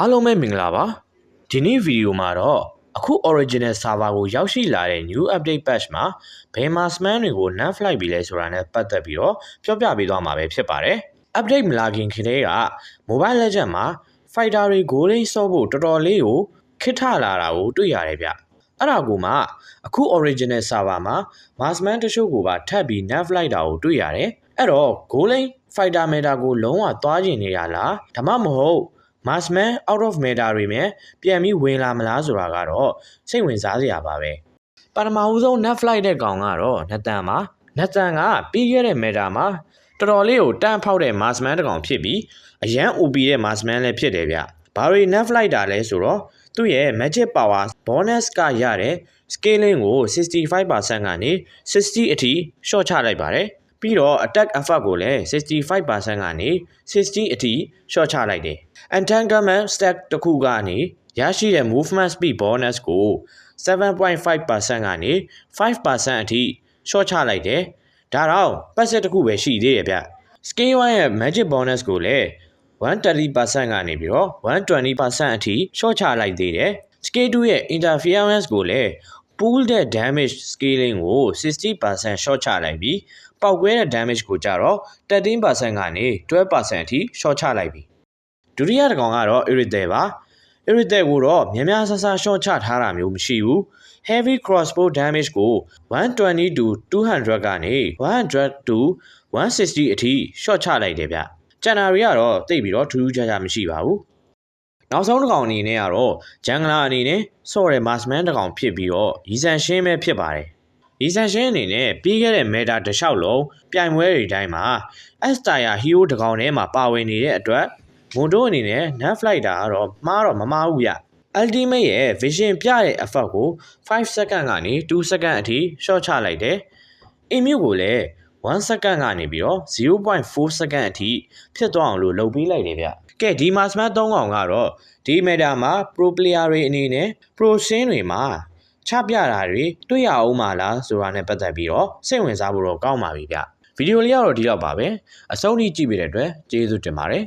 အားလုံးပဲမင်္ဂလာပါဒီနေ့ဗီဒီယိုမှာတော့အခု original server ကိုရောက်ရှိလာတဲ့ new update patch မှာဘယ် maskman တွေကို non flight ပြီလဲဆိုတာနဲ့ပတ်သက်ပြီးတော့ပြောပြပေးသွားမှာပဲဖြစ်ပါတယ် update မလာခင်ခလေးက mobile legend မှာ fighter တွေ goal line ဆော့ဖို့တော်တော်လေးကိုခစ်ထလာတာကိုတွေ့ရတယ်ဗျအဲ့ဒါကိုမှအခု original server မှာ maskman တချို့ကိုပါထပ်ပြီး non flight တာကိုတွေ့ရတယ်အဲ့တော့ goal line fighter meta ကိုလုံးဝသွားကျင်နေရလားဒါမှမဟုတ် Marsman out of meta တွေမြဲပြန်ပြီးဝင်လာမလားဆိုတာကတော့စိတ်ဝင်စားစရာပါပဲပထမဦးဆုံး net flight တဲ့ကောင်ကတော့နတန်ပါနတန်ကပြီးခဲ့တဲ့ meta မှာတော်တော်လေးကိုတန့်ဖောက်တဲ့ Marsman တစ်ကောင်ဖြစ်ပြီးအရန် OP တဲ့ Marsman လည်းဖြစ်တယ်ဗျဘာတွေ net flight တာလဲဆိုတော့သူ့ရဲ့ magic power bonus ကရတဲ့ scaling ကို65%ကနေ60အထိ short ချလိုက်ပါတယ် ပြီးတော့ attack effect ကိုလည်း65%ကနေ60အထိ short ချလိုက်တယ် entanglement stack တစ်ခုကနေရရှိတဲ့ movement speed bonus ကို7.5%ကနေ5%အထိ short ချလိုက်တယ်ဒါတော့ပတ်ဆက်တစ်ခုပဲရှိသေးတယ်ဗျ scale 1ရဲ့ magic bonus ကိုလည်း130%ကနေပြီးတော့120%အထိ short ချလိုက်သေးတယ် scale 2ရဲ့ interference ကိုလည်း pool တဲ့ damage scaling ကို60% short ချလိုက်ပြီးပောက်ကွဲတဲ့ damage ကိုကြတော့13%ကနေ12%အထိ short ချလိုက်ပြီဒုတိယတစ်ကောင်ကတော့ irritate ပါ irritate ကိုတော့များများဆဆ short ချထားတာမျိုးမရှိဘူး heavy crossbow damage ကို120 to 200ကနေ100 to 160အထိ short ချလိုက်တယ်ဗျကျန်တာတွေကတော့တိတ်ပြီးတော့ထူးထူးခြားခြားမရှိပါဘူး နောက်ဆုံးတစ်ကောင်အနေနဲ့ကတော့ဂျန်ဂလာအနေနဲ့ဆော့ရဲမတ်စမန်တစ်ကောင်ဖြစ်ပြီးတော့ရီဆန်ရှင်းပဲဖြစ်ပါတယ်ရီဆန်ရှင်းအနေနဲ့ပြီးခဲ့တဲ့ meta တစ်လျှောက်လုံးပြိုင်ပွဲတွေတိုင်းမှာ S tier hero တစ်ကောင်ထဲမှာပါဝင်နေတဲ့အတွက်မွန်တိုးအနေနဲ့ net flight တာကတော့မှားတော့မမှားဘူးရ ultimate ရဲ့ vision ပြတဲ့ effect ကို5 second ကနေ2 second အထိ short ချလိုက်တယ်အင်မြူကိုလည်း 1 second ကနေပြီးတော့0.4 second အထိဖြစ်သွားအောင်လို့လုပ်ပေးလိုက်တယ်ဗျကဲဒီမှာ smart 3កောင်ကတော့ဒီ meta မှာ pro player တွေအနေနဲ့ pro scene တွေမှာချပြတာတွေတွေ့ရအောင်မလားဆိုတာနဲ့ပတ်သက်ပြီးတော့စိတ်ဝင်စားဖို့တော့ကောင်းပါပြီဗျဗီဒီယိုလေးကတော့ဒီတော့ပါပဲအဆုံးထိကြည့်ပေးတဲ့အတွက်ကျေးဇူးတင်ပါတယ်